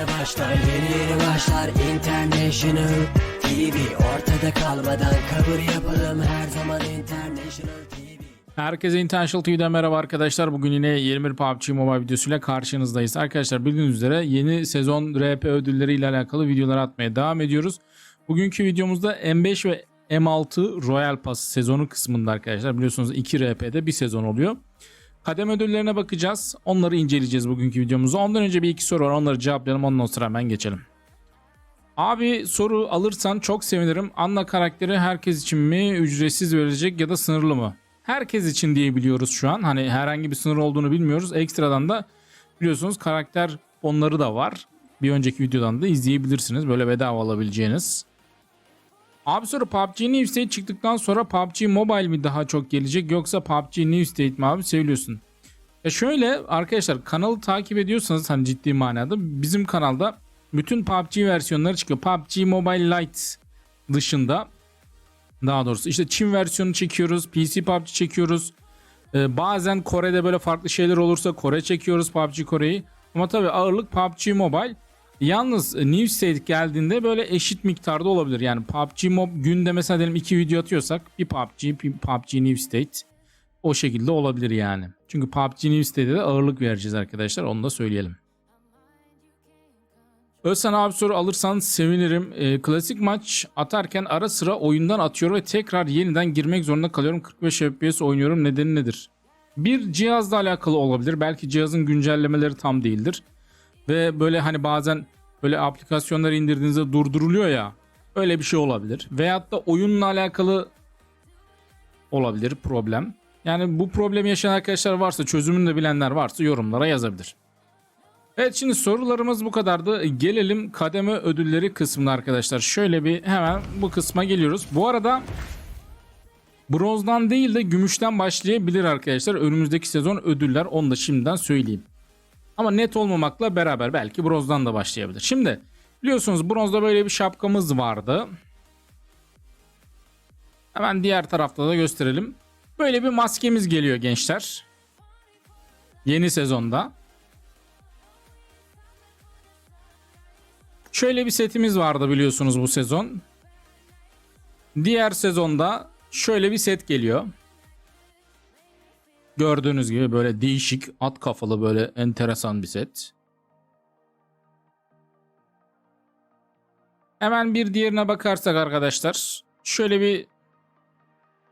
yeni başlar Yeni yeni başlar International TV Ortada kalmadan kabul yapalım Her zaman International TV Herkese International TV'den merhaba arkadaşlar. Bugün yine 21 PUBG Mobile videosuyla karşınızdayız. Arkadaşlar bildiğiniz üzere yeni sezon RP ödülleri ile alakalı videolar atmaya devam ediyoruz. Bugünkü videomuzda M5 ve M6 Royal Pass sezonu kısmında arkadaşlar. Biliyorsunuz 2 RP'de bir sezon oluyor. Kadem ödüllerine bakacağız. Onları inceleyeceğiz bugünkü videomuzda. Ondan önce bir iki soru var. Onları cevaplayalım. Ondan sonra hemen geçelim. Abi soru alırsan çok sevinirim. Anna karakteri herkes için mi ücretsiz verilecek ya da sınırlı mı? Herkes için diye biliyoruz şu an. Hani herhangi bir sınır olduğunu bilmiyoruz. Ekstradan da biliyorsunuz karakter onları da var. Bir önceki videodan da izleyebilirsiniz. Böyle bedava alabileceğiniz. Abi sonra PUBG New State çıktıktan sonra PUBG Mobile mi daha çok gelecek yoksa PUBG New State mi abi söylüyorsun? Ya şöyle arkadaşlar kanalı takip ediyorsanız hani ciddi manada bizim kanalda bütün PUBG versiyonları çıkıyor. PUBG Mobile Lite dışında daha doğrusu işte Çin versiyonu çekiyoruz. PC PUBG çekiyoruz. Ee, bazen Kore'de böyle farklı şeyler olursa Kore çekiyoruz PUBG Kore'yi. Ama tabii ağırlık PUBG Mobile. Yalnız e, New State geldiğinde böyle eşit miktarda olabilir. Yani PUBG Mob günde mesela diyelim iki video atıyorsak bir PUBG, bir PUBG New State o şekilde olabilir yani. Çünkü PUBG New State'e de ağırlık vereceğiz arkadaşlar. Onu da söyleyelim. Özsen abi soru alırsan sevinirim. Ee, klasik maç atarken ara sıra oyundan atıyor ve tekrar yeniden girmek zorunda kalıyorum. 45 FPS oynuyorum. Nedeni nedir? Bir cihazla alakalı olabilir. Belki cihazın güncellemeleri tam değildir. Ve böyle hani bazen böyle aplikasyonları indirdiğinizde durduruluyor ya. Öyle bir şey olabilir. Veyahut da oyunla alakalı olabilir problem. Yani bu problemi yaşayan arkadaşlar varsa çözümünü de bilenler varsa yorumlara yazabilir. Evet şimdi sorularımız bu kadardı. Gelelim kademe ödülleri kısmına arkadaşlar. Şöyle bir hemen bu kısma geliyoruz. Bu arada bronzdan değil de gümüşten başlayabilir arkadaşlar. Önümüzdeki sezon ödüller onu da şimdiden söyleyeyim. Ama net olmamakla beraber belki bronzdan da başlayabilir. Şimdi biliyorsunuz bronzda böyle bir şapkamız vardı. Hemen diğer tarafta da gösterelim. Böyle bir maskemiz geliyor gençler. Yeni sezonda. Şöyle bir setimiz vardı biliyorsunuz bu sezon. Diğer sezonda şöyle bir set geliyor. Gördüğünüz gibi böyle değişik at kafalı böyle enteresan bir set. Hemen bir diğerine bakarsak arkadaşlar. Şöyle bir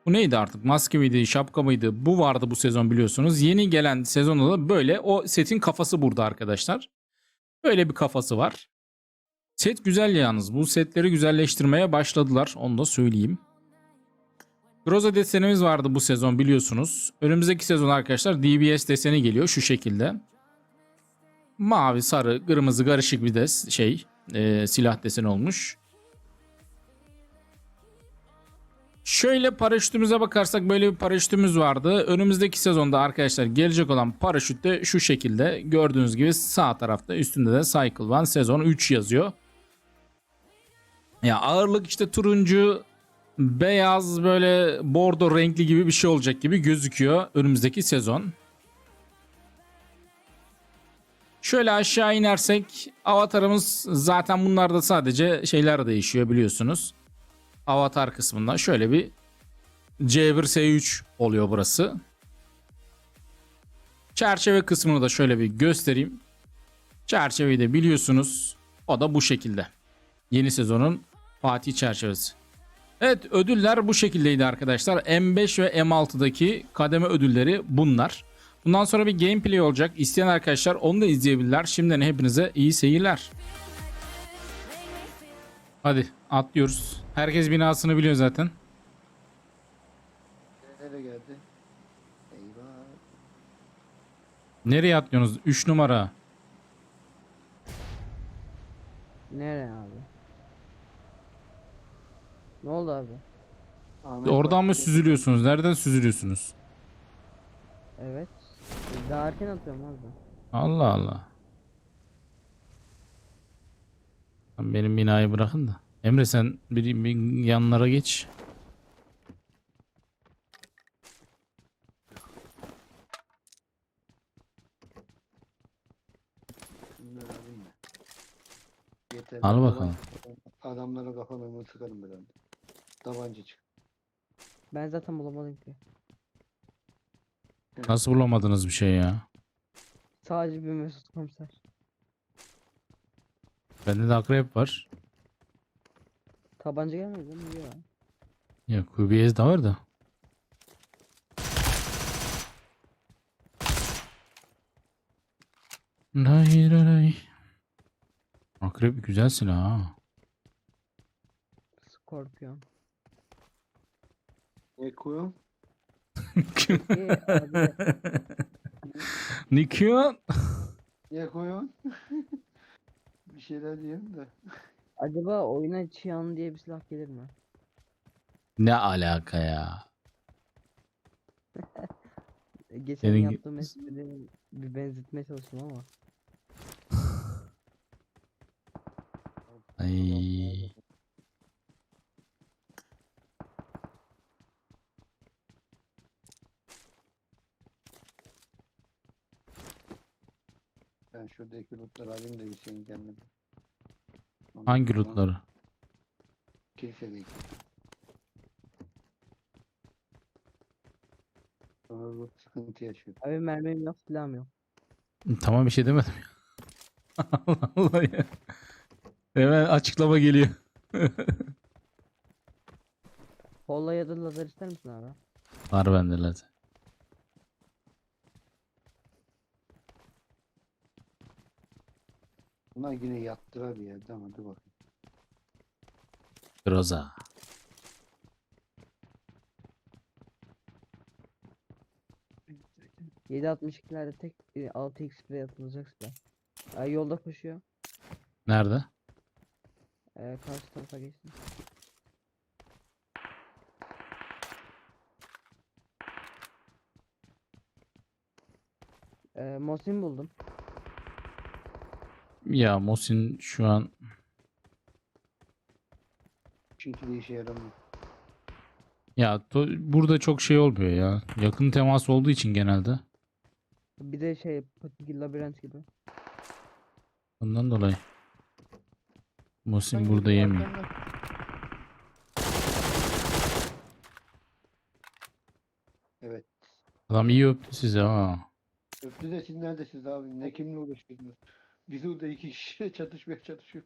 bu neydi artık maske miydi şapka mıydı bu vardı bu sezon biliyorsunuz. Yeni gelen sezonda da böyle o setin kafası burada arkadaşlar. Böyle bir kafası var. Set güzel yalnız. Bu setleri güzelleştirmeye başladılar. Onu da söyleyeyim. Groza desenimiz vardı bu sezon biliyorsunuz. Önümüzdeki sezon arkadaşlar DBS deseni geliyor şu şekilde. Mavi, sarı, kırmızı karışık bir des şey e, silah deseni olmuş. Şöyle paraşütümüze bakarsak böyle bir paraşütümüz vardı. Önümüzdeki sezonda arkadaşlar gelecek olan paraşüt de şu şekilde. Gördüğünüz gibi sağ tarafta üstünde de Cycle One sezon 3 yazıyor. Ya ağırlık işte turuncu, beyaz böyle bordo renkli gibi bir şey olacak gibi gözüküyor önümüzdeki sezon. Şöyle aşağı inersek avatarımız zaten bunlarda sadece şeyler değişiyor biliyorsunuz. Avatar kısmında şöyle bir C1 S3 oluyor burası. Çerçeve kısmını da şöyle bir göstereyim. Çerçeveyi de biliyorsunuz. O da bu şekilde. Yeni sezonun Fatih çerçevesi. Evet ödüller bu şekildeydi arkadaşlar. M5 ve M6'daki kademe ödülleri bunlar. Bundan sonra bir gameplay olacak. İsteyen arkadaşlar onu da izleyebilirler. Şimdiden hepinize iyi seyirler. Hadi atlıyoruz. Herkes binasını biliyor zaten. Nereye geldi? Eyvah. Nereye atlıyorsunuz? 3 numara. Nereye abi? Ne oldu abi? Ahmet Oradan mı süzülüyorsunuz? Nereden süzülüyorsunuz? Evet. Daha erken atıyorum abi. Allah Allah. Lan Benim binayı bırakın da. Emre sen bir, bir yanlara geç. Şunları alayım ben. Yeter. Al bakalım. Adamlara kafalarını sıkarım ben. Tabanca çık. Ben zaten bulamadım ki. Nasıl bulamadınız bir şey ya? Sadece bir Mesut komiser. Bende de akrep var. Tabanca gelmedi mi? Yok. Ya QBS de var da. Lay lay lay. Akrep güzel silah ha. Scorpion. Nikon. Ne koyuyorsun? bir şeyler diyeyim de. acaba oyuna Çiyan diye bir silah gelir mi? Ne alaka ya? Geçen Senin- yaptığım espriyi bir benzetmeye çalıştım ama. Ay. Şuradaki lootları alayım da bir şeyin gelmedi. Ondan Hangi lootları? Kilisedeki. Sonra loot sıkıntı yaşıyor. Abi mermim yok silahım yok. Tamam bir şey demedim ya. Allah Allah ya. Hemen açıklama geliyor. Kolla ya da lazer ister misin abi? Var bende zaten. Bunlar yine yattılar bir yerde ama dur bakayım. Groza. Hı. 7.62'lerde tek e, 6x spray atılacak silah. Ay yolda koşuyor. Nerede? Ee, karşı tarafa geçtim. Ee, Mosin buldum. Ya Mosin şu an Çünkü de işe yaramıyor. ya to- burada çok şey olmuyor ya. Yakın temas olduğu için genelde. Bir de şey Patiki labirent gibi. Ondan dolayı. Mosin burada bir yemiyor. Evet. Adam iyi öptü size ha. Öptü de siz neredesiniz abi? Ne kimle uğraşıyorsunuz? Biz burada iki kişi çatışmaya çalışıyor.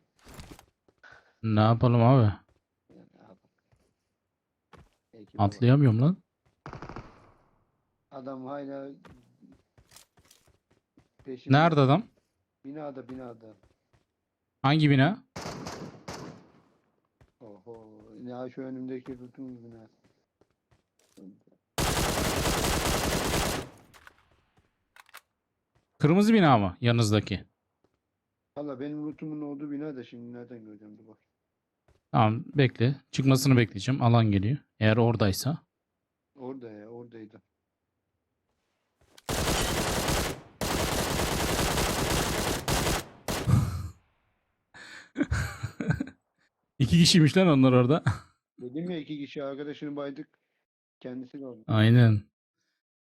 Ne yapalım abi? Yani bak. Atlayamıyorum lan. Adam hala peşimde. Nerede adam? Binada binada. Hangi bina? Oho. Ya şu önümdeki bütün bina. Kırmızı bina mı? Yanınızdaki. Valla benim lootumun olduğu bina da şimdi nereden göreceğim dur bak. Tamam bekle. Çıkmasını bekleyeceğim. Alan geliyor. Eğer oradaysa. Orada ya oradaydı. İki kişiymiş lan onlar orada. Dedim ya iki kişi arkadaşını baydık. Kendisi de orada. Aynen.